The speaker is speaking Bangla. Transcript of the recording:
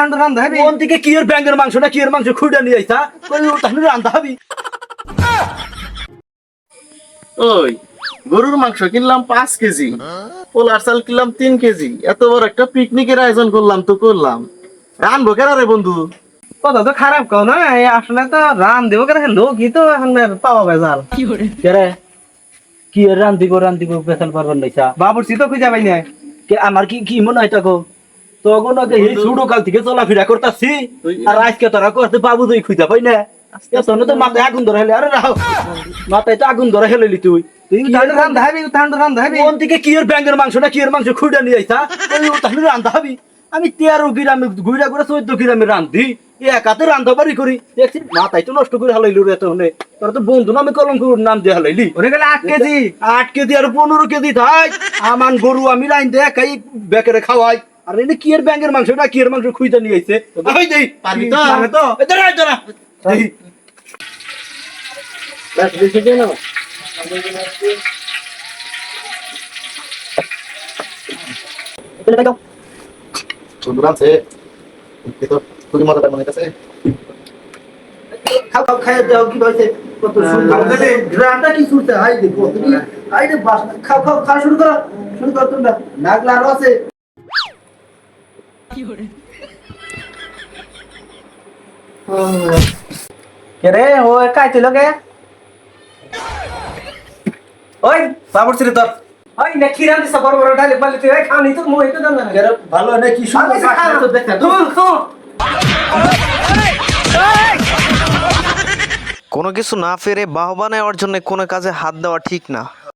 তাহলে রান্ধা হবি। কোন থেকে কি এর ব্যাঙ্গের মাংস না কি মাংস খুঁড়ে নিয়ে আইতা? তাহলে হবি। ওই গরুর মাংস কিনলাম পাঁচ কেজি পোলার চাল কিনলাম তিন কেজি। এত বড় একটা পিকনিকের আয়োজন করলাম তো করলাম। রানবো কেন রে বন্ধু? কথা তো খারাপ কও না এই আসলে তো রান দেবো কেন লোকই তো এখন পাওয়া বেজাল। কেরে? কি এর রান্দি গো রান্দি গো বেসাল পারবার নাইছা বাবুর্চি তো খুঁজে পাই নাই। কে আমার কি কি মনে হয় তাকো তখন আগে এই ছোট কাল থেকে চলাফেরা করতাছি। আর আজকে তোরা করতে বাবু তুই খুঁজা পাই না। এতনে তো মাথায় আগুন ধরে হেলে আরে রাও মাথায় তো আগুন ধরে হেলেলি তুই। তুই তাহলে রান্ধা হবি তাহলে রান্ধা হবি কোন থেকে কি এর ব্যাঙ্গের মাংস না কি মাংস খুঁড়ে নিয়ে আইতা তাহলে রান্না হবি আমি তেরো গ্রামে ঘুরা ঘুরা চোদ্দ গ্রামে রান্ধি। একাতে রান্ধা পারি করি। দেখছি মাথায় তো নষ্ট করে হালাইলু রে এতনে তোরা তো বন্ধু নামে কলঙ্ক নাম দিয়ে হালাইলি। ওরে গেলে আট কেজি। আট কেজি আর পনেরো কেজি থাই। আমার গরু আমি লাইন দেখাই বেকারে খাওয়াই। আর এটা কি এর ব্যাঙ্গের মাংস? না কি এর মাংস খুঁজতে নিয়ে আইছে? ওই দেই। পারবি তো? পারে তো? দাঁড়া দাঁড়া। দেই। ব্যাস, বেশি দিয়ে নাও। বন্ধু রাঁধছে। এ তো খুবই মজা পায় মনে কাছে খাও খাও খাই দাও কি হইছে কত সুন্দর। খাও দে গ্রামটা কি সুরতে? হাই দে বাস খাও খাও খাওয়া শুরু করো শুরু করো তোমরা। নাগলা আরও আছে। কে রে? ও কাইতে লগে ওই বাবুর্চি রে তোর। ওই নে কি রান্ধি বড় বড় ডালে বালি তুই? এই খাওনি তো মই তো জানা না। এরা ভালো না কি সুন্দর খাওয়া তো তো কোনো কিছু না ফেরে বাহবা নেওয়ার জন্য কোনো কাজে হাত দেওয়া ঠিক না।